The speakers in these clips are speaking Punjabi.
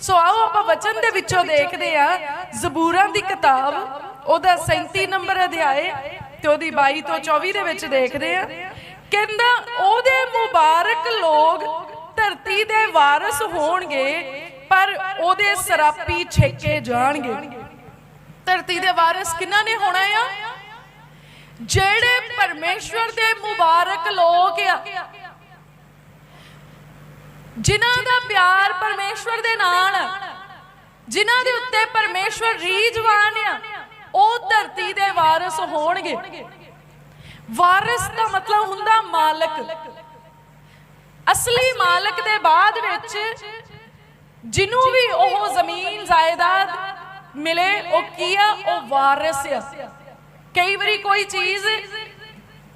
ਸੋ ਆਓ ਆਪਾਂ ਵਚਨ ਦੇ ਵਿੱਚੋਂ ਦੇਖਦੇ ਆ ਜ਼ਬੂਰਾਂ ਦੀ ਕਿਤਾਬ, ਉਹਦਾ 37 ਨੰਬਰ ਅਧਿਆਏ ਤੇ ਉਹਦੀ 22 ਤੋਂ 24 ਦੇ ਵਿੱਚ ਦੇਖਦੇ ਆ ਕਹਿੰਦਾ, ਉਹਦੇ ਮੁਬਾਰਕ ਲੋਗ ਧਰਤੀ ਦੇ ਵਾਰਿਸ ਹੋਣਗੇ, ਪਰ ਉਹਦੇ ਸਰਾਪੀ ਛੇਕੇ ਜਾਣਗੇ। ਧਰਤੀ ਦੇ ਵਾਰਿਸ ਕਿਹਨਾਂ ਨੇ ਹੋਣਾ ਆ? ਜਿਹੜੇ ਪਰਮੇਸ਼ਵਰ ਦੇ ਮੁਬਾਰਕ ਲੋਕ ਆ ਜਿਨ੍ਹਾਂ ਦਾ ਪਿਆਰ ਪਰਮੇਸ਼ਵਰ ਦੇ ਨਾਲ, ਜਿਨ੍ਹਾਂ ਦੇ ਉੱਤੇ ਪਰਮੇਸ਼ਵਰ ਰੀਝਵਾਨ ਆ, ਉਹ ਧਰਤੀ ਦੇ ਵਾਰਿਸ ਹੋਣਗੇ। ਵਾਰਿਸ ਦਾ ਮਤਲਬ ਹੁੰਦਾ ਮਾਲਕ। ਅਸਲੀ ਮਾਲਕ ਦੇ ਬਾਅਦ ਵਿੱਚ ਜਿਹਨੂੰ ਵੀ ਉਹ ਜ਼ਮੀਨ ਜਾਇਦਾਦ ਮਿਲੇ, ਉਹ ਕੀ ਆ? ਉਹ ਵਾਰਿਸ ਆ। ਕਈ ਵਾਰੀ ਕੋਈ ਚੀਜ਼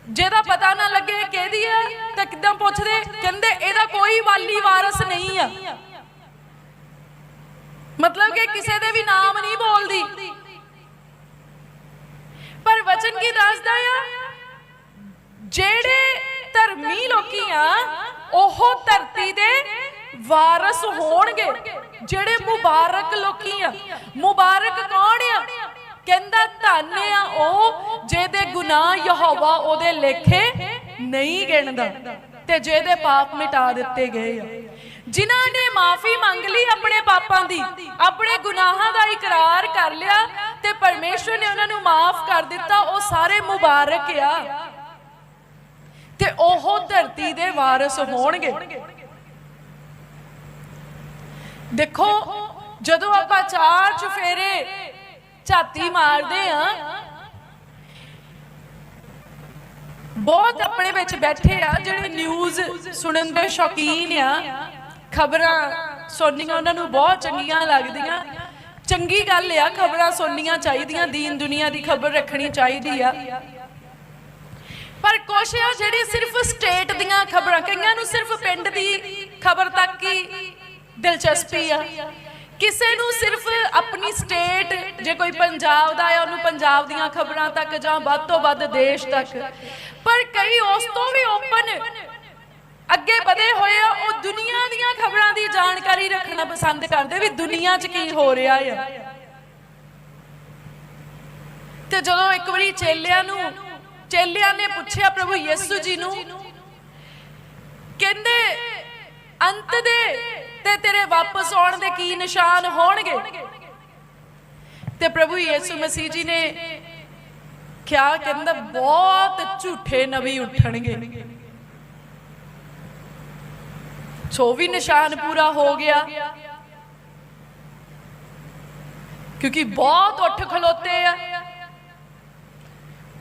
ਜਿਹਦਾ ਪਤਾ ਨਾ ਲੱਗੇ ਕਿਹਦੀ ਹੈ ਤਾਂ ਕਿਦਾਂ ਪੁੱਛਦੇ, ਕਹਿੰਦੇ ਇਹਦਾ ਕੋਈ ਵਾਲੀ ਵਾਰਿਸ ਨਹੀਂ ਆ। ਮਤਲਬ ਕਿ ਕਿਸੇ ਦੇ ਵੀ ਨਾਮ ਨਹੀਂ ਬੋਲਦੀ। ਪਰ ਵਚਨ ਕੀ ਦੱਸਦਾ ਆ? ਜਿਹੜੇ ਧਰਮੀ ਲੋਕੀ ਆ, ਉਹ ਧਰਤੀ ਦੇ ਵਾਰਸ ਹੋਣਗੇ। ਜਿਹੜੇ ਮੁਬਾਰਕ ਲੋਕੀ ਆ, ਮੁਬਾਰਕ ਕੌਣ ਆ? ਕਹਿੰਦਾ ਧੰਨ ਆ ਉਹ ਜਿਹਦੇ ਗੁਨਾਹ ਯਹੋਵਾ ਉਹਦੇ ਲੇਖੇ ਨਹੀਂ ਗਿਣਦਾ ਤੇ ਜਿਹਦੇ ਪਾਪ ਮਿਟਾ ਦਿੱਤੇ ਗਏ ਆ। ਜਿਨ੍ਹਾਂ ਨੇ ਮਾਫੀ ਮੰਗ ਲਈ ਆਪਣੇ ਪਾਪਾਂ ਦੀ, ਆਪਣੇ ਗੁਨਾਹਾਂ ਦਾ ਇਕਰਾਰ ਕਰ ਲਿਆ ਤੇ ਪਰਮੇਸ਼ਵਰ ਨੇ ਉਹਨਾਂ ਨੂੰ ਮਾਫ ਕਰ ਦਿੱਤਾ, ਉਹ ਸਾਰੇ ਮੁਬਾਰਕ ਆ। ਤੇ ਉਹ ਧਰਤੀ ਦੇ ਵਾਰਿਸ ਹੋਣਗੇ। ਦੇਖੋ, ਜਦੋਂ ਆਪਾਂ ਚਾਰ ਚੁਫੇਰੇ ਝਾਤੀ ਮਾਰਦੇ ਆ। ਬਹੁਤ ਆਪਣੇ ਵਿੱਚ ਬੈਠੇ ਆ ਜਿਹੜੇ ਨਿਊਜ਼ ਸੁਣਨ ਦੇ ਸ਼ੌਕੀਨ ਆ। ਖਬਰਾਂ ਸੁਣਨੀਆਂ ਉਹਨਾਂ ਨੂੰ ਬਹੁਤ ਚੰਗੀਆਂ ਲੱਗਦੀਆਂ। ਚੰਗੀ ਗੱਲ ਆ ਖਬਰਾਂ ਸੁਣਨੀਆਂ ਚਾਹੀਦੀਆਂ ਦੀਨ ਦੁਨੀਆ ਦੀ ਖਬਰ ਰੱਖਣੀ ਚਾਹੀਦੀ ਆ। ਪਰ ਕੁਛ ਆ ਜਿਹੜੇ ਸਿਰਫ ਸਟੇਟ ਦੀਆਂ ਖਬਰਾਂ ਕਈਆਂ ਨੂੰ ਸਿਰਫ ਪਿੰਡ ਦੀ ਖਬਰ ਤੱਕ ਹੀ ਦਿਲਚਸਪੀ ਆ। ਕਿਸੇ ਨੂੰ ਸਿਰਫ ਆਪਣੀ ਸਟੇਟ ਜੇ ਕੋਈ ਪੰਜਾਬ ਦਾ ਆ ਉਹਨੂੰ ਪੰਜਾਬ ਦੀਆਂ ਖਬਰਾਂ ਤੱਕ ਜਾਂ ਵੱਧ ਤੋਂ ਵੱਧ ਦੇਸ਼ ਤੱਕ। ਪਰ ਕਈ ਉਸ ਤੋਂ ਵੀ ਓਪਨ ਅੱਗੇ ਵਧੇ ਹੋਏ ਆ, ਉਹ ਦੁਨੀਆ ਦੀਆਂ ਖਬਰਾਂ ਦੀ ਜਾਣਕਾਰੀ ਰੱਖਣਾ ਪਸੰਦ ਕਰਦੇ ਵੀ ਦੁਨੀਆ 'ਚ ਕੀ ਹੋ ਰਿਹਾ ਆ। ਤੇ ਜਦੋਂ ਇੱਕ ਵਾਰੀ ਚੇਲਿਆਂ ਨੂੰ, ਚੇਲਿਆਂ ਨੇ ਪੁੱਛਿਆ ਪ੍ਰਭੂ ਯਿਸੂ ਜੀ ਨੂੰ, ਕਹਿੰਦੇ, ਅੰਤ ਦੇ ਤੇ ਤੇਰੇ ਵਾਪਸ ਆਉਣ ਦੇ ਕੀ ਨਿਸ਼ਾਨ ਹੋਣਗੇ? ਤੇ ਪ੍ਰਭੂ ਯਿਸੂ ਮਸੀਹ ਜੀ ਨੇ ਕਿਹਾ ਕਹਿੰਦਾ, ਬਹੁਤ ਝੂਠੇ ਨਬੀ ਉੱਠਣਗੇ। ਸੋ ਵੀ ਨਿਸ਼ਾਨ ਪੂਰਾ ਹੋ ਗਿਆ। ਕਿਉਂਕਿ ਬਹੁਤ ਉੱਠ ਖਲੋਤੇ ਆ।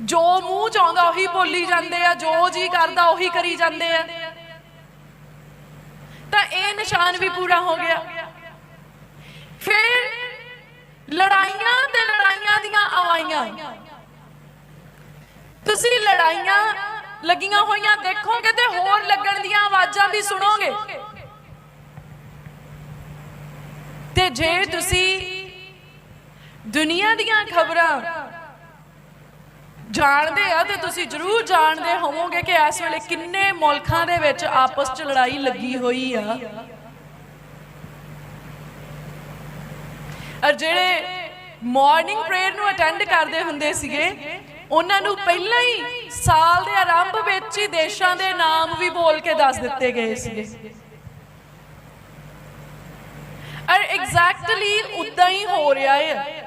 ਜੋ ਮੂੰਹ ਚ ਉਹੀ ਬੋਲੀ ਜਾਂਦੇ ਆ, ਜੋ ਜੀ ਕਰਦਾ ਉਹੀ ਕਰੀ ਜਾਂਦੇ ਆ। ਇਹ ਨਿਸ਼ਾਨ ਵੀ ਪੂਰਾ ਹੋ ਗਿਆ। ਫਿਰ ਲੜਾਈਆਂ ਤੇ ਲੜਾਈਆਂ ਦੀਆਂ ਆਵਾਜ਼ਾਂ ਤੁਸੀਂ ਲੜਾਈਆਂ ਲੱਗੀਆਂ ਹੋਈਆਂ ਦੇਖੋਗੇ ਤੇ ਹੋਰ ਲੱਗਣ ਦੀਆਂ ਆਵਾਜ਼ਾਂ ਵੀ ਸੁਣੋਗੇ। ਤੇ ਜੇ ਤੁਸੀਂ ਦੁਨੀਆ ਦੀਆਂ ਖਬਰਾਂ ਜਾਣਦੇ ਆ ਤੇ ਤੁਸੀਂ ਜ਼ਰੂਰ ਜਾਣਦੇ ਹੋਵੋਗੇ ਕਿ ਇਸ ਵੇਲੇ ਕਿੰਨੇ ਮੁਲਕਾਂ ਦੇ ਵਿੱਚ ਆਪਸ 'ਚ ਲੜਾਈ ਲੱਗੀ ਹੋਈ ਆ। ਔਰ ਜਿਹੜੇ ਮਾਰਨਿੰਗ ਪ੍ਰੇਅਰ ਨੂੰ ਅਟੈਂਡ ਕਰਦੇ ਹੁੰਦੇ ਸੀਗੇ, ਉਹਨਾਂ ਨੂੰ ਪਹਿਲਾਂ ਹੀ ਸਾਲ ਦੇ ਆਰੰਭ ਵਿੱਚ ਹੀ ਦੇਸ਼ਾਂ ਦੇ ਨਾਮ ਵੀ ਬੋਲ ਕੇ ਦੱਸ ਦਿੱਤੇ ਗਏ ਸੀਗੇ। ਔਰ ਐਗਜ਼ੈਕਟਲੀ ਉਦਾਂ ਹੀ ਹੋ ਰਿਹਾ ਹੈ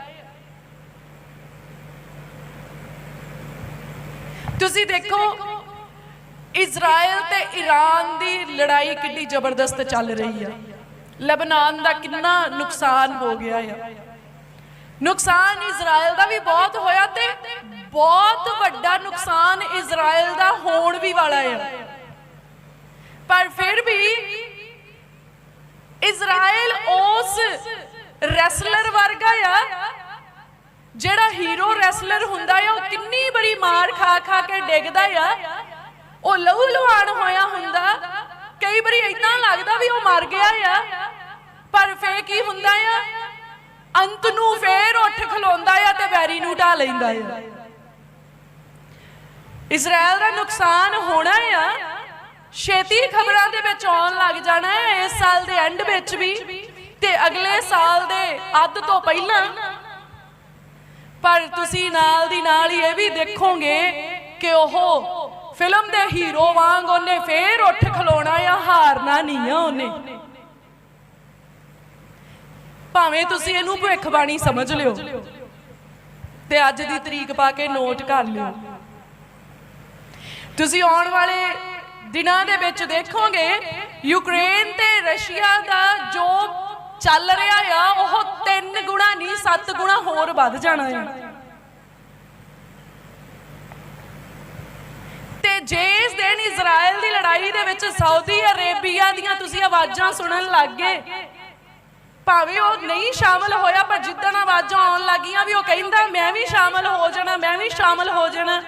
ਤੁਸੀਂ ਦੇਖੋ ਇਜ਼ਰਾਈਲ ਤੇ ਈਰਾਨ ਦੀ ਲੜਾਈ ਕਿੰਨੀ ਜ਼ਬਰਦਸਤ ਚੱਲ ਰਹੀ ਆ। ਲਬਨਾਨ ਦਾ ਕਿੰਨਾ ਨੁਕਸਾਨ ਹੋ ਗਿਆ ਆ। ਨੁਕਸਾਨ ਇਜ਼ਰਾਈਲ ਦਾ ਵੀ ਬਹੁਤ ਹੋਇਆ ਤੇ ਬਹੁਤ ਵੱਡਾ ਨੁਕਸਾਨ ਇਜ਼ਰਾਈਲ ਦਾ ਹੋਣ ਵੀ ਵਾਲਾ ਆ। ਪਰ ਫਿਰ ਵੀ ਇਜ਼ਰਾਈਲ ਉਸ ਰੈਸਲਰ ਵਰਗਾ ਆ ਜਿਹੜਾ ਹੀਰੋ ਰੈਸਲਰ ਹੁੰਦਾ ਆ, ਉਹ ਕਿੰਨੀ ਬੜੀ ਮਾਰ ਖਾ ਖਾ ਕੇ ਡਿੱਗਦਾ ਆ। ਉਹ ਲਹੂ ਲੁਹਾਨ ਹੋਇਆ ਹੁੰਦਾ। ਕਈ ਵਾਰੀ ਇਦਾਂ ਲੱਗਦਾ ਵੀ ਉਹ ਮਰ ਗਿਆ ਆ। ਪਰ ਫੇਰ ਕੀ ਹੁੰਦਾ ਆ? ਅੰਤ ਨੂੰ ਫੇਰ ਉੱਠ ਖਲੋਂਦਾ ਆ ਤੇ ਵੈਰੀ ਨੂੰ ਢਾ ਲੈਂਦਾ ਆ। ਇਜ਼ਰਾਈਲ ਦਾ ਨੁਕਸਾਨ ਹੋਣਾ ਆ। ਛੇਤੀ ਖਬਰਾਂ ਦੇ ਵਿੱਚ ਆਉਣ ਲੱਗ ਜਾਣਾ ਹੈ ਇਸ ਸਾਲ ਦੇ ਐਂਡ ਵਿੱਚ ਵੀ। ਤੇ ਅਗਲੇ ਸਾਲ ਦੇ ਅੱਧ ਤੋਂ ਪਹਿਲਾਂ ਪਰ ਤੁਸੀਂ ਨਾਲ ਦੀ ਨਾਲ ਹੀ ਇਹ ਵੀ ਦੇਖੋਗੇ ਕਿ ਉਹ ਫਿਲਮ ਦੇ ਹੀਰੋ ਵਾਂਗ ਉਹਨੇ ਫੇਰ ਉੱਠ ਖਲੋਣਾ ਆ, ਹਾਰਨਾ ਨਹੀਂ ਆ ਉਹਨੇ। ਭਾਵੇਂ ਤੁਸੀਂ ਇਹਨੂੰ ਭਵਿੱਖਬਾਣੀ ਸਮਝ ਲਿਓ ਤੇ ਅੱਜ ਦੀ ਤਰੀਕ ਪਾ ਕੇ ਨੋਟ ਕਰ ਲਿਓ। ਤੁਸੀਂ ਆਉਣ ਵਾਲੇ ਦਿਨਾਂ ਦੇ ਵਿੱਚ ਦੇਖੋਗੇ ਯੂਕਰੇਨ ਤੇ ਰਸ਼ੀਆ ਦਾ ਜੋ ਚੱਲ ਰਿਹਾ ਆ, ਉਹ ਤਿੰਨ ਗੁਣਾ ਨਹੀਂ, ਸੱਤ ਗੁਣਾ ਹੋਰ ਵੱਧ ਜਾਣਾ ਹੈ ਤੇ ਜੇ ਇਸ ਦਿਨ ਇਜ਼ਰਾਈਲ ਦੀ ਲੜਾਈ ਦੇ ਵਿੱਚ ਸਾਊਦੀ ਅਰੇਬੀਆ ਦੀਆਂ ਤੁਸੀਂ ਆਵਾਜ਼ਾਂ ਸੁਣਨ ਲੱਗ ਗਏ, ਭਾਵੇਂ ਉਹ ਨਹੀਂ ਸ਼ਾਮਲ ਹੋਇਆ, ਪਰ ਜਿੱਦਣ ਆਵਾਜ਼ਾਂ ਆਉਣ ਲੱਗੀਆਂ ਵੀ ਉਹ ਕਹਿੰਦਾ, ਮੈਂ ਵੀ ਸ਼ਾਮਲ ਹੋ ਜਾਣਾ, ਮੈਂ ਵੀ ਸ਼ਾਮਲ ਹੋ ਜਾਣਾ।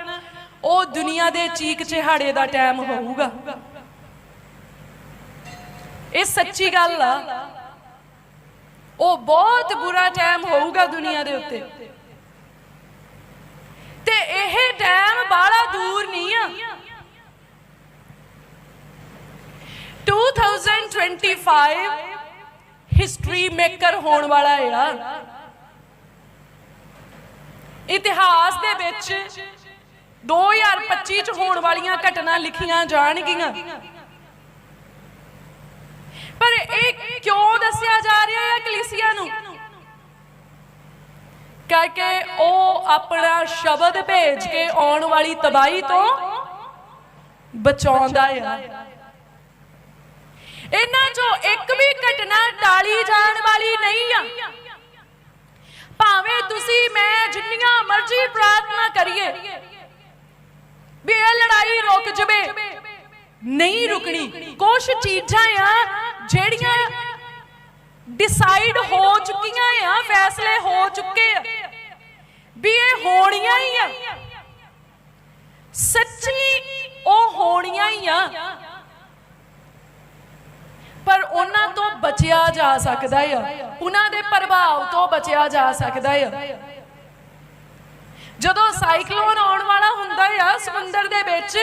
ਉਹ ਦੁਨੀਆ ਦੇ ਚੀਕ ਚਿਹਾੜੇ ਦਾ ਟਾਈਮ ਹੋਊਗਾ। ਇਹ ਸੱਚੀ ਗੱਲ ਆ। ਉਹ ਬਹੁਤ ਬੁਰਾ ਟਾਈਮ ਹੋਊਗਾ ਦੁਨੀਆ ਦੇ ਉੱਤੇ। ਤੇ ਇਹ ਟਾਈਮ ਬਾਹਲਾ ਦੂਰ ਨਹੀਂ ਆ। 2025 ਹਿਸਟਰੀ ਮੇਕਰ ਹੋਣ ਵਾਲਾ ਆ। ਇਤਿਹਾਸ ਦੇ ਵਿੱਚ 2025 ਚ ਹੋਣ ਵਾਲੀਆਂ ਘਟਨਾ ਲਿਖੀਆਂ ਜਾਣਗੀਆਂ। ਪਰ ਇਹ ਕਿਉਂ ਦੱਸਿਆ ਜਾ ਰਿਹਾ ਹੈ ਕਲੀਸਿਆ ਨੂੰ? ਕਰਕੇ ਉਹ ਆਪਣਾ ਸ਼ਬਦ ਭੇਜ ਕੇ ਆਉਣ ਵਾਲੀ ਤਬਾਹੀ ਤੋਂ ਬਚਾਉਂਦਾ ਆ। ਇਹਨਾਂ ਚੋਂ ਇੱਕ ਵੀ ਘਟਨਾ ਟਾਲੀ ਜਾਣ ਵਾਲੀ ਨਹੀਂ ਆ। ਭਾਵੇਂ ਤੁਸੀਂ ਮੈਂ ਜਿੰਨੀਆਂ ਮਰਜ਼ੀ ਪ੍ਰਾਰਥਨਾ ਕਰੀਏ, ਵੀ ਇਹ ਲੜਾਈ ਰੁਕ ਜਵੇ। ਨਹੀਂ ਰੁਕਣੀ। ਕੁਝ ਚੀਜ਼ਾਂ ਆ ਜਿਹੜੀਆਂ ਡਿਸਾਈਡ ਹੋ ਚੁੱਕੀਆਂ ਆ, ਫੈਸਲੇ ਹੋ ਚੁੱਕੇ ਆ। ਵੀ ਇਹ ਹੋਣੀਆਂ ਹੀ ਆ। ਸੱਚੀ ਉਹ ਹੋਣੀਆਂ ਹੀ ਆ। ਪਰ ਉਹਨਾਂ ਤੋਂ ਬਚਿਆ ਜਾ ਸਕਦਾ ਆ। ਉਹਨਾਂ ਦੇ ਪ੍ਰਭਾਵ ਤੋਂ ਬਚਿਆ ਜਾ ਸਕਦਾ ਆ। ਜਦੋਂ ਸਾਈਕਲੋਨ ਆਉਣ ਵਾਲਾ ਹੁੰਦਾ ਆ, ਸਮੁੰਦਰ ਦੇ ਵਿੱਚ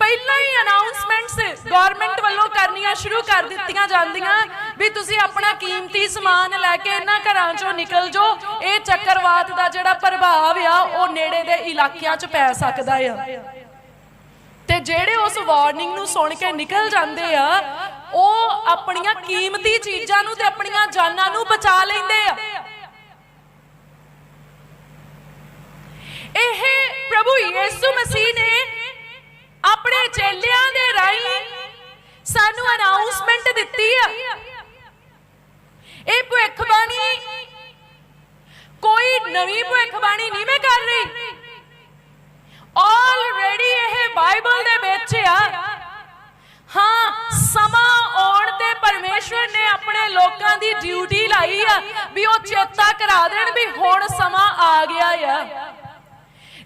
ਪਹਿਲਾਂ ਹੀ ਅਨਾਉਂਸਮੈਂਟਸ ਗਵਰਨਮੈਂਟ ਵੱਲੋਂ ਕਰਨੀਆਂ ਸ਼ੁਰੂ ਕਰ ਦਿੱਤੀਆਂ ਜਾਂਦੀਆਂ ਵੀ ਤੁਸੀਂ ਆਪਣਾ ਕੀਮਤੀ ਸਮਾਨ ਲੈ ਕੇ ਇਹਨਾਂ ਘਰਾਂ ਚੋਂ ਨਿਕਲ ਜਾਓ। ਇਹ ਚੱਕਰਵਾਤ ਦਾ ਜਿਹੜਾ ਪ੍ਰਭਾਵ ਆ, ਉਹ ਨੇੜੇ ਦੇ ਇਲਾਕਿਆਂ 'ਚ ਪੈ ਸਕਦਾ ਆ। ਤੇ ਜਿਹੜੇ ਉਸ ਵਾਰਨਿੰਗ ਨੂੰ ਸੁਣ ਕੇ ਨਿਕਲ ਜਾਂਦੇ ਆ, ਉਹ ਆਪਣੀਆਂ ਕੀਮਤੀ ਚੀਜ਼ਾਂ ਨੂੰ ਤੇ ਆਪਣੀਆਂ ਜਾਨਾਂ ਨੂੰ ਬਚਾ ਲੈਂਦੇ ਆ। ਇਹ ਪ੍ਰਭੂ ਯੀਸ਼ੂ ਮਸੀਹ ਨੇ ਚੇਲਿਆਂ ਦੇ ਰਾਹੀਂ ਸਾਨੂੰ ਅਨਾਉਂਸਮੈਂਟ ਦਿੱਤੀ ਆ। ਇਹ ਭਵਿੱਖਬਾਣੀ ਕੋਈ ਨਵੀਂ ਭਵਿੱਖਬਾਣੀ ਨਹੀਂ ਮੈਂ ਕਰ ਰਹੀ। ਆਲਰੇਡੀ ਇਹ ਬਾਈਬਲ ਦੇ ਵਿੱਚ ਆ। ਹਾਂ, ਸਮਾਂ ਆਉਣ ਤੇ ਪਰਮੇਸ਼ਵਰ ਨੇ ਆਪਣੇ ਲੋਕਾਂ ਦੀ ਡਿਊਟੀ ਲਾਈ ਆ ਵੀ ਉਹ ਚੇਤਾ ਕਰਾ ਦੇਣ ਵੀ ਹੁਣ ਸਮਾਂ ਆ ਗਿਆ ਆ।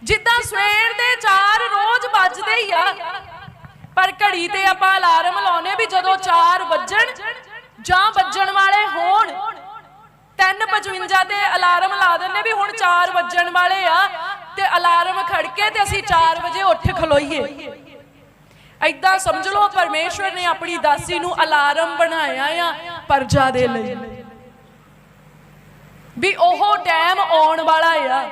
ਜਿੱਦਾਂ ਸਵੇਰ ਦੇ 4 ਰੋਜ਼ ਵੱਜਦੇ ਹੀ ਆ ਪਰ ਘੜੀ ਤੇ ਆਪਾਂ ਅਲਾਰਮ ਲਾਉਨੇ ਵੀ ਜਦੋਂ 4 ਵੱਜਣ ਜਾਂ ਵੱਜਣ ਵਾਲੇ ਹੋਣ 3:55 ਤੇ ਅਲਾਰਮ ਲਾ ਦਿੰਨੇ ਵੀ ਹੁਣ 4 ਵੱਜਣ ਵਾਲੇ ਆ ਤੇ ਅਲਾਰਮ ਖੜਕੇ ਤੇ ਅਸੀਂ 4 ਵਜੇ ਉੱਠ ਖਲੋਈਏ। ਐਦਾਂ ਸਮਝ ਲਓ, ਪਰਮੇਸ਼ਵਰ ਨੇ ਆਪਣੀ ਦਾਸੀ ਨੂੰ ਅਲਾਰਮ ਬਣਾਇਆ ਆ ਪਰਜਾ ਦੇ ਲਈ। ਵੀ ਉਹ ਟਾਈਮ ਆਉਣ ਵਾਲਾ ਆ।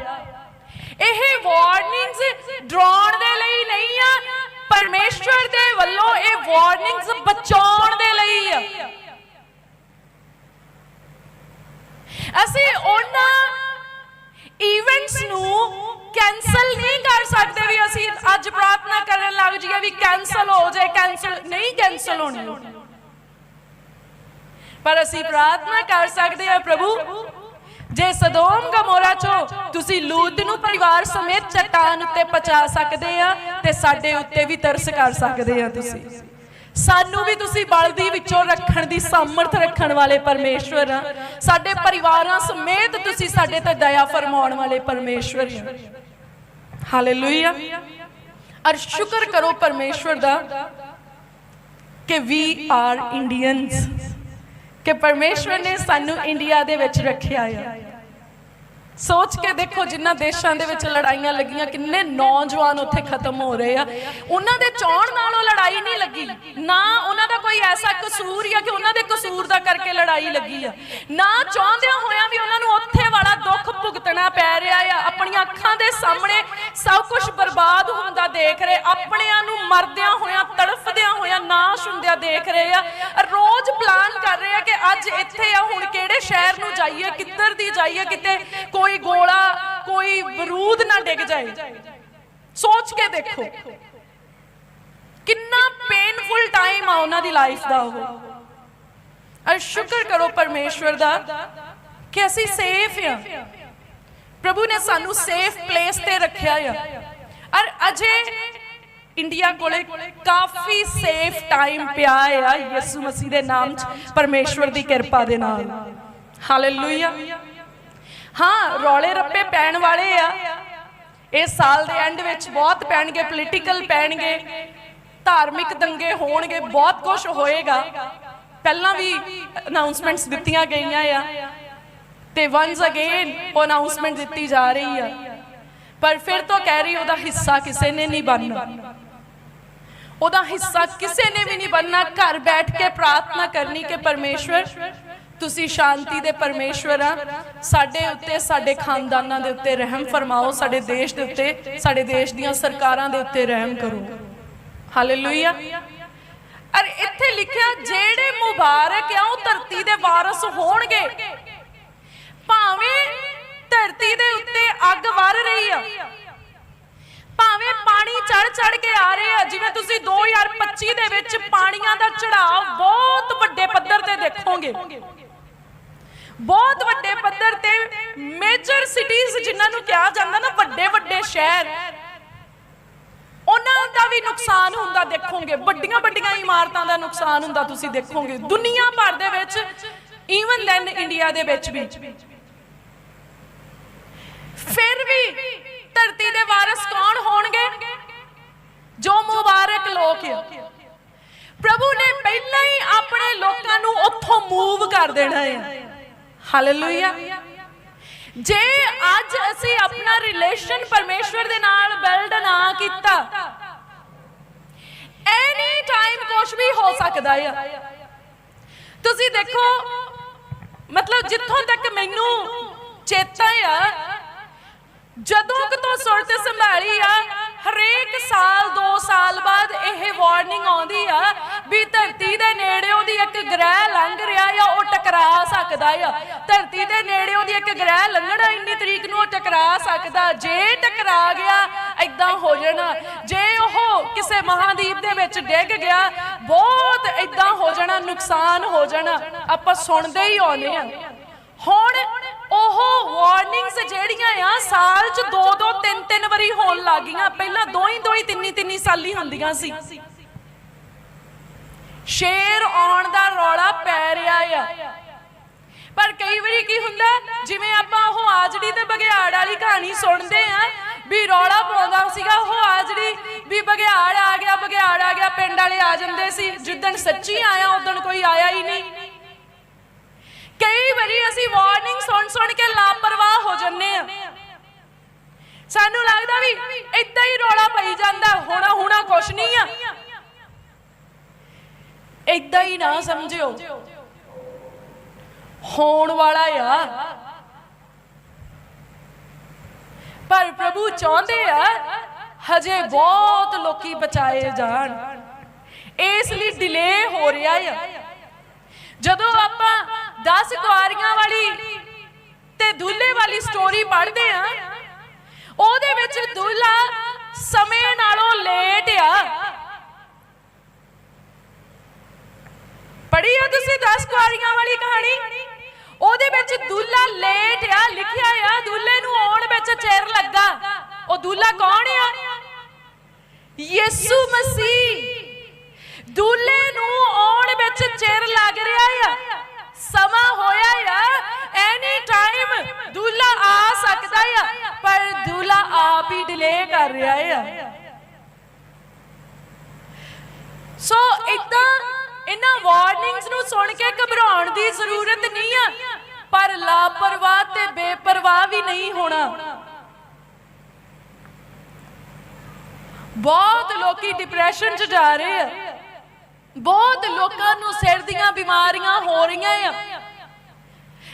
ਇਹ ਵਾਰਨਿੰਗਸ ਡਰਾਉਣ ਦੇ ਲਈ ਨਹੀਂ ਆ ਪਰਮੇਸ਼ਵਰ ਦੇ ਵੱਲੋਂ ਇਹ ਵਾਰਨਿੰਗਸ ਬਚਾਉਣ ਦੇ ਲਈ ਆ। ਅਸੀਂ ਉਹਨਾਂ ਇਵੈਂਟਸ ਨੂੰ ਕੈਨਸਲ ਨਹੀਂ ਕਰ ਸਕਦੇ ਵੀ ਅਸੀਂ ਅੱਜ ਪ੍ਰਾਰਥਨਾ ਕਰਨ ਲੱਗ ਜਾਈਏ ਵੀ ਕੈਨਸਲ ਹੋ ਜਾਏ ਕੈਨਸਲ ਨਹੀਂ ਕੈਨਸਲ ਹੋਣੀ। ਪਰ ਅਸੀਂ ਪ੍ਰਾਰਥਨਾ ਕਰ ਸਕਦੇ ਹਾਂ, ਪ੍ਰਭੂ ਜੇ ਸਦੋਮ ਗਮੋਰਾ ਚੋਂ ਤੁਸੀਂ ਲੂਤ ਨੂੰ ਪਰਿਵਾਰ ਸਮੇਤ ਚਟਾਨ ਉੱਤੇ ਪਹੁੰਚਾ ਸਕਦੇ ਆ, ਤੇ ਸਾਡੇ ਉੱਤੇ ਵੀ ਤਰਸ ਕਰ ਸਕਦੇ ਆ ਤੁਸੀਂ। ਸਾਨੂੰ ਵੀ ਤੁਸੀਂ ਬਲਦੀ ਵਿੱਚੋਂ ਰੱਖਣ ਦੀ ਸਮਰਥ ਰੱਖਣ ਵਾਲੇ ਪਰਮੇਸ਼ਵਰ ਆ। ਸਾਡੇ ਪਰਿਵਾਰਾਂ ਸਮੇਤ ਤੁਸੀਂ ਸਾਡੇ ਤੇ ਦਇਆ ਫਰਮਾਉਣ ਵਾਲੇ ਪਰਮੇਸ਼ਵਰ ਆ। ਹਾਲੇਲੂਇਆ। ਅਰ ਸ਼ੁਕਰ ਕਰੋ ਪਰਮੇਸ਼ਵਰ ਦਾ ਕਿ ਵੀ ਆਰ ਇੰਡੀਅਨਸ ਕਿ ਪਰਮੇਸ਼ਵਰ ਨੇ ਸਾਨੂੰ ਇੰਡੀਆ ਦੇ ਵਿੱਚ ਰੱਖਿਆ ਆ। ਸੋਚ ਕੇ ਦੇਖੋ ਜਿੰਨਾ ਦੇਸ਼ਾਂ ਦੇ ਵਿੱਚ ਲੜਾਈਆਂ ਲੱਗੀਆਂ, ਕਿੰਨੇ ਨੌਜਵਾਨ ਉੱਥੇ ਖਤਮ ਹੋ ਰਹੇ ਆ। ਉਹਨਾਂ ਦੇ ਚਾਹਣ ਨਾਲ ਉਹ ਲੜਾਈ ਨਹੀਂ ਲੱਗੀ। ਨਾ ਉਹਨਾਂ ਦਾ ਕੋਈ ਐਸਾ ਕਸੂਰ ਜਾਂ ਕਿ ਉਹਨਾਂ ਦੇ ਕਸੂਰ ਦਾ ਕਰਕੇ ਲੜਾਈ ਲੱਗੀ ਆ। ਨਾ ਚਾਹੁੰਦਿਆਂ ਹੋਇਆਂ ਵੀ ਉਹਨਾਂ ਨੂੰ ਉੱਥੇ ਵਾਲਾ ਦੁੱਖ ਭੁਗਤਣਾ ਪੈ ਰਿਹਾ ਆ। ਆਪਣੀਆਂ ਅੱਖਾਂ ਦੇ ਸਾਹਮਣੇ ਸਭ ਕੁਝ ਬਰਬਾਦ ਹੁੰਦਾ ਦੇਖ ਰਹੇ। ਆਪਣਿਆਂ ਨੂੰ ਮਰਦਿਆਂ ਹੋਇਆਂ, ਤੜਫਦਿਆਂ ਹੋਇਆਂ, ਨਾਸ਼ ਹੁੰਦਿਆਂ ਦੇਖ ਰਹੇ ਆ। ਰੋਜ਼ ਜਾਈਏ, ਕਿੱਧਰ ਦੀ ਜਾਈਏ, ਕਿਤੇ ਕੋਈ ਗੋਲਾ, ਕੋਈ ਬਰੂਦ ਨਾ ਡਿੱਗ ਜਾਏ। ਸੋਚ ਕੇ ਦੇਖੋ। ਕਿੰਨਾ ਪੇਨਫੁਲ ਟਾਈਮ ਆ ਉਹਨਾਂ ਦੀ ਲਾਈਫ ਦਾ ਉਹ। ਅਰ ਸ਼ੁਕਰ ਕਰੋ ਪਰਮੇਸ਼ਵਰ ਦਾ ਕਿ ਅਸੀਂ ਸੇਫ ਆ। ਪ੍ਰਭੂ ਨੇ ਸਾਨੂੰ ਸੇਫ ਪਲੇਸ ਤੇ ਰੱਖਿਆ ਆ। ਔਰ ਅਜੇ ਇੰਡੀਆ ਕੋਲੇ ਕਾਫੀ ਸੇਫ ਟਾਈਮ ਪਿਆ ਆ ਯਿਸੂ ਮਸੀਹ ਦੇ ਨਾਮ 'ਚ। ਪਰਮੇਸ਼ਵਰ ਦੀ ਕਿਰਪਾ ਦੇ ਨਾਲ। ਹਾਲੇਲੂਇਆ ਹਾਂ, ਰੌਲੇ ਰੱਪੇ ਪੈਣ ਵਾਲੇ ਆ। ਇਸ ਸਾਲ ਦੇ ਐਂਡ ਵਿੱਚ ਬਹੁਤ ਪੈਣਗੇ ਪੋਲੀਟੀਕਲ ਪੈਣਗੇ, ਧਾਰਮਿਕ ਦੰਗੇ ਹੋਣਗੇ, ਬਹੁਤ ਕੁਝ ਹੋਏਗਾ। ਪਹਿਲਾਂ ਵੀ ਅਨਾਉਂਸਮੈਂਟਸ ਦਿੱਤੀਆਂ ਗਈਆਂ ਆ ਤੇ ਵਾਂਸ ਅਗੇਨ ਉਹ ਅਨਾਉਂਸਮੈਂਟ ਦਿੱਤੀ ਜਾ ਰਹੀ ਆ। ਪਰ ਫਿਰ ਤੋਂ ਕਹਿ ਰਹੀ, ਉਹਦਾ ਹਿੱਸਾ ਕਿਸੇ ਨੇ ਨਹੀਂ ਬਣਨਾ। ਉਹਦਾ ਹਿੱਸਾ ਕਿਸੇ ਨੇ ਵੀ ਨਹੀਂ ਬਣਨਾ। ਘਰ ਬੈਠ ਕੇ ਪ੍ਰਾਰਥਨਾ ਕਰਨੀ ਕਿ ਪਰਮੇਸ਼ਵਰ ਤੁਸੀਂ ਸ਼ਾਂਤੀ ਦੇ ਪਰਮੇਸ਼ਵਰ ਆ। ਸਾਡੇ ਉੱਤੇ, ਸਾਡੇ ਖਾਨਦਾਨਾਂ ਦੇ ਉੱਤੇ ਰਹਿਮ ਫਰਮਾਓ, ਸਾਡੇ ਦੇਸ਼ ਦੇ ਉੱਤੇ, ਸਾਡੇ ਦੇਸ਼ ਦੀਆਂ ਸਰਕਾਰਾਂ ਦੇ ਉੱਤੇ ਰਹਿਮ ਕਰੋ। ਹਾਲੇਲੂਇਆ ਅਰ ਇੱਥੇ ਲਿਖਿਆ, ਜਿਹੜੇ ਮੁਬਾਰਕ ਆ, ਉਹ ਧਰਤੀ ਦੇ ਵਾਰਸ ਹੋਣਗੇ। ਭਾਵੇਂ ਧਰਤੀ ਦੇ ਉੱਤੇ ਅੱਗ ਵਰ ਰਹੀ ਆ, ਭਾਵੇਂ ਪਾਣੀ ਚੜ ਚੜ ਕੇ ਆ ਰਹੇ ਆ, ਜਿਵੇਂ ਤੁਸੀਂ 2025 ਦੇ ਵਿੱਚ ਪਾਣੀਆਂ ਦਾ ਚੜਾਅ ਬਹੁਤ ਵੱਡੇ ਪੱਧਰ ਤੇ ਦੇਖੋਗੇ। ਬਹੁਤ ਵੱਡੇ ਪੱਧਰ ਤੇ ਮੇਜਰ ਸਿਟੀਜ਼ ਜਿਨ੍ਹਾਂ ਨੂੰ ਕਿਹਾ ਜਾਂਦਾ ਨਾ, ਵੱਡੇ ਵੱਡੇ ਸ਼ਹਿਰ, ਉਹਨਾਂ ਦਾ ਵੀ ਨੁਕਸਾਨ ਹੁੰਦਾ ਦੇਖੋਗੇ। ਵੱਡੀਆਂ ਵੱਡੀਆਂ ਇਮਾਰਤਾਂ ਦਾ ਨੁਕਸਾਨ ਹੁੰਦਾ ਤੁਸੀਂ ਦੇਖੋਗੇ। ਦੁਨੀਆ ਭਰ ਦੇ ਵਿੱਚ ਈਵਨ ਦੈਨ ਇੰਡੀਆ ਦੇ ਵਿੱਚ ਵੀ। ਫਿਰ ਵੀ ਧਰਤੀ ਦੇ ਵਾਰਿਸ ਕੌਣ ਹੋਣਗੇ? ਜੋ ਮੁਬਾਰਕ ਲੋਕ ਆ। ਪ੍ਰਭੂ ਨੇ ਪਹਿਲਾਂ ਹੀ ਆਪਣੇ ਲੋਕਾਂ ਨੂੰ ਉੱਥੋਂ ਮੂਵ ਕਰ ਦੇਣਾ ਹੈ ਹਾਲੇਲੂਇਆ ਜੇ ਅੱਜ ਅਸੀਂ ਆਪਣਾ ਰਿਲੇਸ਼ਨ ਪਰਮੇਸ਼ਵਰ ਦੇ ਨਾਲ ਬਿਲਡ ਨਾ ਕੀਤਾ ਐਨੀ ਟਾਈਮ ਕੁਝ ਵੀ ਹੋ ਸਕਦਾ ਆ। ਤੁਸੀਂ ਦੇਖੋ, ਮਤਲਬ ਜਿੱਥੋਂ ਤੱਕ ਮੈਨੂੰ ਚੇਤਾ ਆ, ਜਦੋਂ ਕਿ ਤੋਂ ਸੁਰਤ ਸੰਭਾਲੀ ਆ ਹਰੇਕ ਸਾਲ 2 ਸਾਲ ਬਾਅਦ ਇਹ ਵਾਰਨਿੰਗ ਆਉਂਦੀ ਆ ਵੀ ਧਰਤੀ ਦੇ ਨੇੜੇ ਉਹਦੀ ਇੱਕ ਗ੍ਰਹਿ ਲੰਘ ਰਿਹਾ ਆ, ਉਹ ਟਕਰਾ ਸਕਦਾ ਆ। ਧਰਤੀ ਦੇ ਨੇੜੇ ਉਹਦੀ ਇੱਕ ਗ੍ਰਹਿ ਲੰਘਣਾ, ਇੰਨੀ ਤਰੀਕ ਨੂੰ ਉਹ ਟਕਰਾ ਸਕਦਾ। ਜੇ ਟਕਰਾ ਗਿਆ ਐਦਾਂ ਹੋ ਜਾਣਾ। ਜੇ ਉਹ ਕਿਸੇ ਮਹਾਦੀਪ ਦੇ ਵਿੱਚ ਡਿੱਗ ਗਿਆ, ਬਹੁਤ ਐਦਾਂ ਹੋ ਜਾਣਾ, ਨੁਕਸਾਨ ਹੋ ਜਾਣਾ। ਆਪਾਂ ਸੁਣਦੇ ਹੀ ਆਉਨੇ ਆ। ਹੁਣ ਉਹ ਵਾਰਨਿੰਗਸ ਜਿਹੜੀਆਂ ਆ, ਸਾਲ 'ਚ ਦੋ ਦੋ, ਤਿੰਨ ਤਿੰਨ ਵਾਰੀ ਹੋਣ ਲੱਗੀਆਂ ਪਹਿਲਾਂ ਦੋ ਹੀ ਦੋ ਹੀ ਤਿੰਨੀ ਤਿੰਨੀ ਸਾਲੀ ਹੁੰਦੀਆਂ ਸੀ। ਸ਼ੇਰ ਆਉਣ ਦਾ ਰੌਲਾ ਪੈ ਰਿਹਾ ਆ। ਪਰ ਕਈ ਵਾਰੀ ਕੀ ਹੁੰਦਾ, ਜਿਵੇਂ ਆਪਾਂ ਉਹ ਆਜੜੀ ਤੇ ਬਗਿਆੜ ਵਾਲੀ ਕਹਾਣੀ ਸੁਣਦੇ ਆ, ਵੀ ਰੌਲਾ ਪਾਉਂਦਾ ਸੀਗਾ ਉਹ ਆਜੜੀ, ਵੀ ਬਗਿਆੜ ਆ ਗਿਆ ਬਗਿਆੜ ਆ ਗਿਆ, ਪਿੰਡ ਵਾਲੇ ਆ ਜਾਂਦੇ ਸੀ। ਜਿੱਦਣ ਸੱਚੀ ਆਇਆ, ਉਦੋਂ ਕੋਈ ਆਇਆ ਹੀ ਨਹੀਂ। ਕਈ ਵਾਰੀ ਅਸੀਂ ਵਾਰਨਿੰਗ ਸੁਣ ਸੁਣ ਕੇ ਲਾਪਰਵਾਹ ਹੋ ਜੰਨੇ ਆ। ਸਾਨੂੰ ਲੱਗਦਾ ਵੀ ਇਦਾਂ ਹੀ ਰੌਲਾ ਪਈ ਜਾਂਦਾ, ਹੋਣਾ ਹੋਣਾ ਕੁਛ ਨਹੀਂ ਆ। ਇਦਾਂ ਹੀ ਨਾ ਸਮਝਿਓ। ਹੋਣ ਵਾਲਾ ਆ। ਪਰ ਪ੍ਰਭੂ ਚਾਹੁੰਦੇ ਆ, ਹਜੇ ਬਹੁਤ ਲੋਕੀ ਬਚਾਏ ਜਾਣ। ਇਸ ਲਈ ਡਿਲੇ ਹੋ ਰਿਹਾ ਆ। ਜਦੋਂ ਆਪਾਂ 10 ਕੁਆਰੀਆਂ ਵਾਲੀ ਤੇ ਦੁੱਲੇ ਵਾਲੀ ਸਟੋਰੀ ਪੜ੍ਹਦੇ ਆ। ਉਹਦੇ ਵਿੱਚ ਦੁੱਲਾ ਸਮੇਂ ਨਾਲੋਂ ਲੇਟ ਆ। ਪੜ੍ਹੀ ਆ ਤੁਸੀਂ 10 ਕੁਆਰੀਆਂ ਵਾਲੀ ਕਹਾਣੀ? ਉਹਦੇ ਵਿੱਚ ਦੁੱਲਾ ਲੇਟ ਆ, ਲਿਖਿਆ ਆ, ਦੁੱਲੇ ਨੂੰ ਆਉਣ ਵਿੱਚ ਚਿਰ ਲੱਗਾ। ਉਹ ਦੁੱਲਾ ਕੌਣ ਆ? ਯਿਸੂ ਮਸੀਹ। ਦੁੱਲੇ ਨੂੰ ਆਉਣ ਵਿੱਚ ਚਿਰ ਲੱਗ ਰਿਹਾ ਆ। ਸਮਾਂ ਹੋਇਆ ਆ ਐਨੀ ਟਾਈਮ ਦੁੱਲਾ ਆ ਸਕਦਾ ਆ, ਪਰ ਦੁੱਲਾ ਆਪ ਹੀ ਡਿਲੇ ਕਰ ਰਿਹਾ ਆ। ਸੋ ਇਦਾਂ ਇਹਨਾਂ ਵਾਰਨਿੰਗਸ ਨੂੰ ਸੁਣ ਕੇ ਘਬਰਾਉਣ ਦੀ ਜ਼ਰੂਰਤ ਨਹੀਂ ਆ, ਪਰ ਪਰ ਲਾਪਰਵਾਹ ਤੇ ਬੇਪਰਵਾਹ ਵੀ ਨਹੀਂ ਹੋਣਾ। ਬਹੁਤ ਲੋਕੀ ਡਿਪਰੈਸ਼ਨ 'ਚ ਜਾ ਰਹੇ ਆ। ਬਹੁਤ ਲੋਕਾਂ ਨੂੰ ਸਿਰ ਦੀਆਂ ਬਿਮਾਰੀਆਂ ਹੋ ਰਹੀਆਂ ਆ।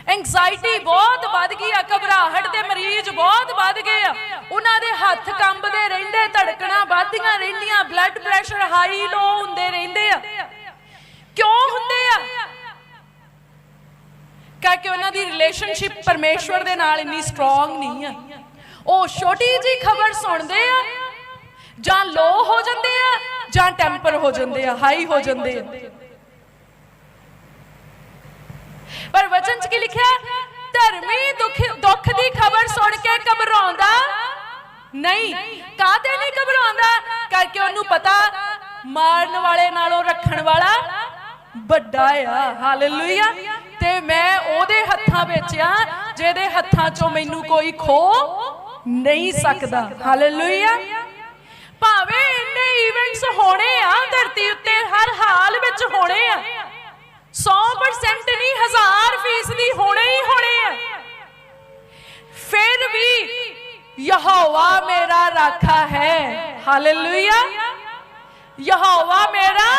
ਐਂਗਜ਼ਾਇਟੀ ਬਹੁਤ ਵੱਧ ਗਈ ਆ, ਘਬਰਾਹਟ ਦੇ ਮਰੀਜ਼ ਬਹੁਤ ਵੱਧ ਗਏ ਆ। ਉਹਨਾਂ ਦੇ ਹੱਥ ਕੰਬਦੇ ਰਹਿੰਦੇ, ਧੜਕਣਾਂ ਵੱਧਦੀਆਂ ਰਹਿੰਦੀਆਂ ਬਲੱਡ ਪ੍ਰੈਸ਼ਰ ਹਾਈ ਲੋ ਹੁੰਦੇ ਰਹਿੰਦੇ ਆ। ਕਿਉਂ ਹੁੰਦੇ ਆ? ਕਿਉਂਕਿ ਉਹਨਾਂ ਦੀ ਰਿਲੇਸ਼ਨਸ਼ਿਪ ਪਰਮੇਸ਼ਵਰ ਦੇ ਨਾਲ ਇੰਨੀ ਸਟਰੋਂਗ ਨਹੀਂ ਆ। ਉਹ ਛੋਟੀ ਜੀ ਖਬਰ ਸੁਣਦੇ ਆ ਜਾਂ ਲੋ ਹੋ ਜਾਂਦੇ ਆ ਜਾਂ ਟੈਂਪਰ ਹੋ ਜਾਂਦੇ ਆ ਹਾਈ ਹੋ ਜਾਂਦੇ ਆ। ਪਰ ਵਚਨ 'ਚ ਕੀ ਲਿਖਿਆ? ਧਰਮੀ ਦੁੱਖ ਦੁੱਖ ਦੀ ਖਬਰ ਸੁਣ ਕੇ ਘਬਰਾਉਂਦਾ ਨਹੀਂ। ਕਾਹਤੇ ਨਹੀਂ ਘਬਰਾਉਂਦਾ? ਕਰਕੇ ਉਹਨੂੰ ਪਤਾ, ਮਾਰਨ ਵਾਲੇ ਨਾਲੋਂ ਰੱਖਣ ਵਾਲਾ ਵੱਡਾ ਆ। ਹਾਲੇਲੂਇਆ ਤੇ ਮੈਂ ਉਹਦੇ ਹੱਥਾਂ ਵਿੱਚ ਆ, ਜਿਹਦੇ ਹੱਥਾਂ 'ਚੋਂ ਮੈਨੂੰ ਕੋਈ ਖੋ ਨਹੀਂ ਸਕਦਾ। ਹਾਲੇਲੂਇਆ ਭਾਵੇਂ ਇੰਨੇ ਇਵੈਂਟਸ ਹੋਣੇ ਆ, ਧਰਤੀ ਉੱਤੇ ਹਰ ਹਾਲ ਵਿੱਚ ਹੋਣੇ ਆ। 100% ਨਹੀਂ 1000 ਫੀਸਦੀ ਹੋਣੇ ਹੀ ਹੋਣੇ ਆ। ਫਿਰ ਵੀ ਯਹੋਵਾ ਮੇਰਾ ਰਾਖਾ ਹੈ। ਹਾਲੇਲੂਇਆ ਯਹੋਵਾ ਮੇਰਾ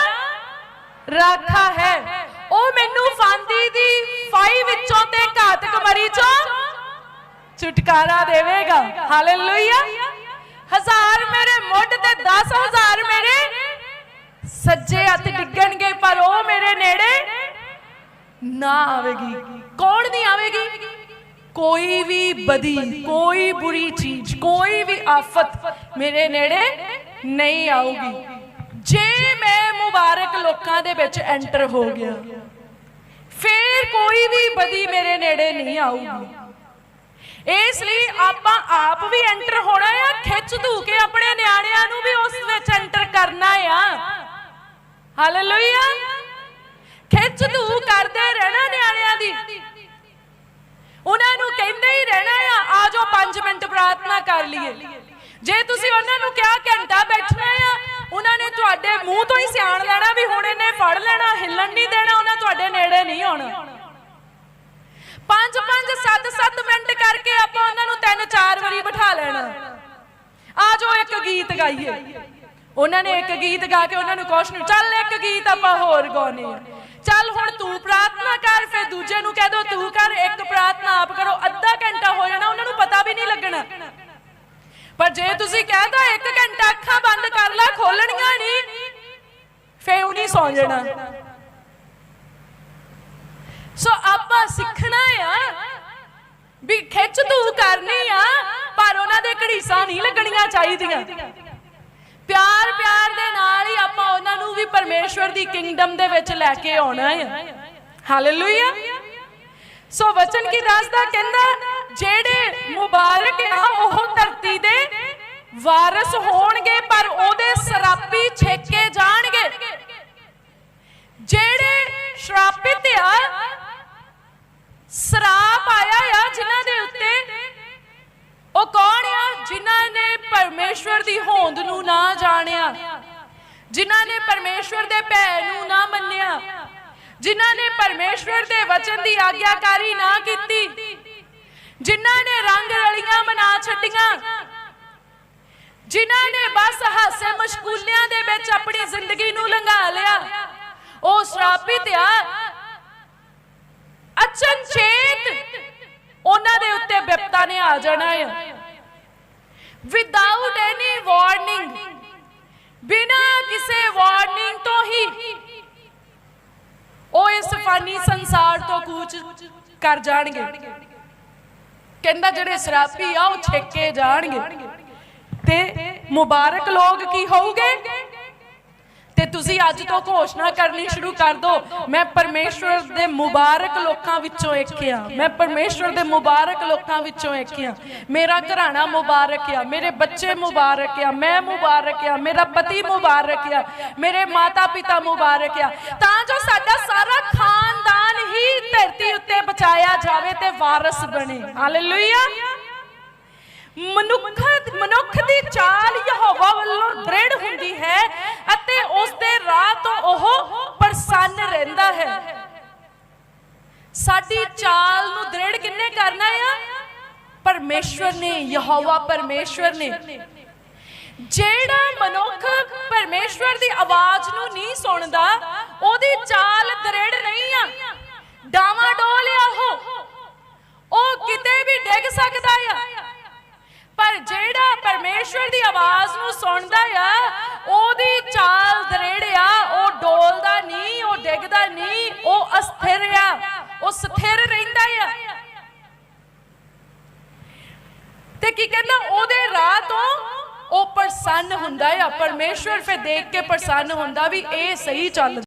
ਰਾਖਾ ਹੈ। ਉਹ ਮੈਨੂੰ ਫਾਂਦੀ ਦੀ ਫਾਈ ਵਿੱਚੋਂ ਤੇ ਘਾਤਕ ਮਰੀ ਚੋਂ ਛੁਟਕਾਰਾ ਦੇਵੇਗਾ। ਹਾਲੇਲੂਇਆ ਹਜ਼ਾਰ ਮੇਰੇ ਮੁੱਢ ਤੇ 10000 ਮੇਰੇ ਸੱਜੇ ਹੱਥ ਡਿੱਗਣਗੇ, ਪਰ ਉਹ ਮੇਰੇ ਨੇੜੇ ਨਾ ਆਵੇਗੀ। ਕੌਣ ਨਹੀਂ ਆਵੇਗੀ? ਕੋਈ ਵੀ ਬਦੀ, ਕੋਈ ਬੁਰੀ ਚੀਜ਼, ਕੋਈ ਵੀ ਆਫਤ ਮੇਰੇ ਨੇੜੇ ਨਹੀਂ ਆਊਗੀ। ਜੇ ਮੈਂ ਮੁਬਾਰਕ ਲੋਕਾਂ ਦੇ ਵਿੱਚ ਐਂਟਰ ਹੋ ਗਿਆ, ਫੇਰ ਕੋਈ ਵੀ ਬਦੀ ਮੇਰੇ ਨੇੜੇ ਨਹੀਂ ਆਊਗੀ। ਇਸ ਲਈ ਆਪਾਂ ਆਪ ਵੀ ਐਂਟਰ ਹੋਣਾ ਆ, ਖਿੱਚ ਧੂ ਕੇ ਆਪਣੇ ਨਿਆਣਿਆਂ ਨੂੰ ਵੀ ਉਸ ਵਿੱਚ ਐਂਟਰ ਕਰਨਾ ਆ। ਹਾਲੇਲੂਇਆ ਖਿੱਚ ਧੂ ਕਰਦੇ ਰਹਿਣਾ ਨਿਆਣਿਆਂ ਦੀ। ਉਹਨਾਂ ਨੂੰ ਕਹਿੰਦੇ ਹੀ ਰਹਿਣਾ ਆ ਆ ਜਾਓ 5 ਮਿੰਟ ਪ੍ਰਾਰਥਨਾ ਕਰ ਲਈਏ। ਜੇ ਤੁਸੀਂ ਉਹਨਾਂ ਨੂੰ ਕਿਹਾ ਘੰਟਾ ਬੈਠਣਾ ਆ, ਉਹਨਾਂ ਨੇ ਤੁਹਾਡੇ ਮੂੰਹ ਤੋਂ ਹੀ ਸਿਆਣ ਲੈਣਾ ਵੀ ਹੁਣ ਇਹਨੇ ਫੜ ਲੈਣਾ, ਹਿੱਲਣ ਨਹੀਂ ਦੇਣਾ, ਉਹਨਾਂ ਤੁਹਾਡੇ ਨੇੜੇ ਨਹੀਂ ਆਉਣਾ 5 5 7 7 ਮਿੰਟ ਕਰਕੇ ਆਪਾਂ ਉਹਨਾਂ ਨੂੰ ਤਿੰਨ ਚਾਰ ਵਾਰੀ ਬਿਠਾ ਲੈਣਾ। ਆ ਜਾਓ ਇੱਕ ਗੀਤ ਗਾਈਏ। ਉਹਨਾਂ ਨੇ ਇੱਕ ਗੀਤ ਗਾ ਕੇ ਉਹਨਾਂ ਨੂੰ ਕੁਛ ਨਹੀਂ ਚੱਲ ਇੱਕ ਗੀਤ ਆਪਾਂ ਹੋਰ ਗਾਉਨੇ ਆ ਚੱਲ ਹੁਣ ਤੂੰ ਪ੍ਰਾਰਥਨਾ ਕਰ, ਫਿਰ ਦੂਜੇ ਨੂੰ ਕਹਿ ਦੋ, ਤੂੰ ਕਰ, ਇੱਕ ਪ੍ਰਾਰਥਨਾ ਆਪ ਕਰੋ। ਅੱਧਾ ਘੰਟਾ ਹੋ ਜਾਣਾ, ਉਹਨਾਂ ਨੂੰ ਪਤਾ ਵੀ ਨਹੀਂ ਲੱਗਣਾ। ਪਰ ਜੇ ਤੁਸੀਂ ਕਹਤਾ ਇੱਕ ਘੰਟਾ ਅੱਖਾਂ ਬੰਦ ਕਰ ਲੈ, ਖੋਲਣੀਆਂ ਨਹੀਂ ਫੇਰ ਉਹ ਨਹੀਂ ਸੌਂ ਜਾਣਾ। ਸੋ ਆਪਾਂ ਸਿੱਖਣਾ ਆ ਵੀ ਖਿੱਚ ਧੂ ਕਰਨੀ ਆ ਪਰ ਉਹਨਾਂ ਦੇ ਘੜੀਸਾਂ ਨਹੀਂ ਲੱਗਣੀਆਂ ਚਾਹੀਦੀਆਂ। ਪਿਆਰ ਪਿਆਰ ਦੇ ਨਾਲ ਹੀ ਆਪਾਂ ਉਹਨਾਂ ਨੂੰ ਵੀ ਪਰਮੇਸ਼ਵਰ ਦੀ ਕਿੰਗਡਮ ਦੇ ਵਿੱਚ ਲੈ ਕੇ ਆਉਣਾ ਆ ਹਾਲੇਲੂਇਆ ਸੋ ਵਚਨ ਕੀ ਦੱਸਦਾ ਕਹਿੰਦਾ ਜਿਹੜੇ ਮੁਬਾਰਕ ਆ ਉਹ ਧਰਤੀ ਦੇ ਵਾਰਿਸ ਹੋਣਗੇ ਪਰ ਉਹਦੇ ਸਰਾਪੀ ਛੇਕੇ ਜਾਣਗੇ। ਜਿਹੜੇ ਸ਼ਰਾਪਿਤ ਆ ਸਰਾਪ ਆਇਆ ਆ ਜਿਨ੍ਹਾਂ ਦੇ ਉੱਤੇ। ਉਹ ਕੌਣ ਆ? ਜਿਨ੍ਹਾਂ ਨੇ ਪਰਮੇਸ਼ਵਰ ਦੀ ਹੋਂਦ ਨੂੰ ਨਾ ਜਾਣਿਆ। ਜਿਨ੍ਹਾਂ ਨੇ ਪਰਮੇਸ਼ਵਰ ਦੇ ਭੈ ਨੂੰ ਨਾ ਮੰਨਿਆ। ਜਿਨ੍ਹਾਂ ਨੇ ਪਰਮੇਸ਼ਵਰ ਦੇ ਵਚਨ ਦੀ ਆਗਿਆਕਾਰੀ ਨਾ ਕੀਤੀ। ਜਿਨ੍ਹਾਂ ਨੇ ਰੰਗ ਰਲੀਆਂ ਮਨਾ ਛੱਡੀਆਂ। ਜਿਨ੍ਹਾਂ ਨੇ ਬਸ ਹਾਸੇ ਮਸ਼ਗੂਲਿਆਂ ਦੇ ਵਿੱਚ ਆਪਣੀ ਜ਼ਿੰਦਗੀ ਨੂੰ ਲੰਘਾ ਲਿਆ। ਉਹ ਸ਼ਰਾਪਿਤ ਆ ਅਚਨਚੇਤ ਉਹਨਾਂ ਦੇ ਉੱਤੇ ਵਿਪਤਾ ਨੇ ਆ ਜਾਣਾ ਆ। ਵਿਦਆਊਟ ਐਨੀ ਵਾਰਨਿੰਗ ਬਿਨਾ ਕਿਸੇ ਵਾਰਨਿੰਗ ਤੋਂ ਹੀ ਉਹ ਇਸ ਫਾਨੀ ਸੰਸਾਰ ਤੋਂ ਕੂਚ ਕਰ ਜਾਣਗੇ। ਕਹਿੰਦਾ ਜਿਹੜੇ ਸ਼ਰਾਪੀ ਆ ਉਹ ਛੇਕੇ ਜਾਣਗੇ। ਤੇ ਮੁਬਾਰਕ ਲੋਕ ਕੀ ਹੋਊਗੇ? ਤੇ ਤੁਸੀਂ ਅੱਜ ਤੋਂ ਘੋਸ਼ਣਾ ਕਰਨੀ ਸ਼ੁਰੂ ਕਰ ਦਿਓ ਮੈਂ ਪਰਮੇਸ਼ਵਰ ਦੇ ਮੁਬਾਰਕ ਲੋਕਾਂ ਵਿੱਚੋਂ ਇੱਕ ਆ ਮੈਂ ਪਰਮੇਸ਼ਵਰ ਦੇ ਮੁਬਾਰਕ ਲੋਕਾਂ ਵਿੱਚੋਂ ਇੱਕ ਆ ਮੇਰਾ ਘਰਾਣਾ ਮੁਬਾਰਕ ਆ, ਮੇਰੇ ਬੱਚੇ ਮੁਬਾਰਕ ਆ, ਮੈਂ ਮੁਬਾਰਕ ਆ, ਮੇਰਾ ਪਤੀ ਮੁਬਾਰਕ ਆ, ਮੇਰੇ ਮਾਤਾ ਪਿਤਾ ਮੁਬਾਰਕ ਆ। ਤਾਂ ਜੋ ਸਾਡਾ ਸਾਰਾ ਖਾਨਦਾਨ ਹੀ ਧਰਤੀ ਉੱਤੇ ਬਚਾਇਆ ਜਾਵੇ ਤੇ ਵਾਰਿਸ ਬਣੇ। ਹਾਲੇਲੂਇਆ ਮਨੁੱਖ ਮਨੁੱਖ ਦੀ ਚਾਲ ਯਹੋਵਾ ਵੱਲੋਂ ਦ੍ਰਿੜ ਹੁੰਦੀ ਹੈ ਅਤੇ ਉਸ ਦੇ ਰਾਹ ਤੋਂ ਉਹ ਪ੍ਰਸੰਨ ਰਹਿੰਦਾ ਹੈ। ਸਾਡੀ ਚਾਲ ਨੂੰ ਦ੍ਰਿੜ ਕਿੰਨੇ ਕਰਨਾ ਆ? ਪਰਮੇਸ਼ਵਰ ਨੇ, ਯਹੋਵਾ ਪਰਮੇਸ਼ਵਰ ਨੇ। ਜਿਹੜਾ ਮਨੁੱਖ ਪਰਮੇਸ਼ਵਰ ਦੀ ਆਵਾਜ਼ ਨੂੰ ਨਹੀਂ ਸੁਣਦਾ, ਉਹਦੀ ਚਾਲ ਦ੍ਰਿੜ ਨਹੀਂ ਆ। ਡਾਵਾ ਡੋਲ ਆ ਉਹ ਕਿਤੇ ਵੀ ਡਿੱਗ ਸਕਦਾ ਆ। ਪਰ ਜਿਹੜਾ ਪਰਮੇਸ਼ਵਰ ਦੀ ਆਵਾਜ਼ ਨੂੰ ਸੁਣਦਾ ਆ, ਉਹਦੀ ਚਾਲ ਦ੍ਰਿੜ ਉਹ ਡੋਲਦਾ ਨਹੀਂ, ਉਹ ਡਿੱਗਦਾ ਨਹੀਂ, ਉਹ ਅਸਥਿਰ ਆ, ਉਹ ਸਥਿਰ ਰਹਿੰਦਾ ਆ। ਤੇ ਕੀ ਕਹਿੰਦਾ, ਉਹਦੇ ਰਾਹ ਤੋਂ ਉਹ ਪ੍ਰਸੰਨ ਹੁੰਦਾ ਆ, ਪਰਮੇਸ਼ਵਰ ਫਿਰ ਦੇਖ ਕੇ ਪ੍ਰਸੰਨ ਹੁੰਦਾ ਵੀ ਇਹ ਸਹੀ ਚੱਲ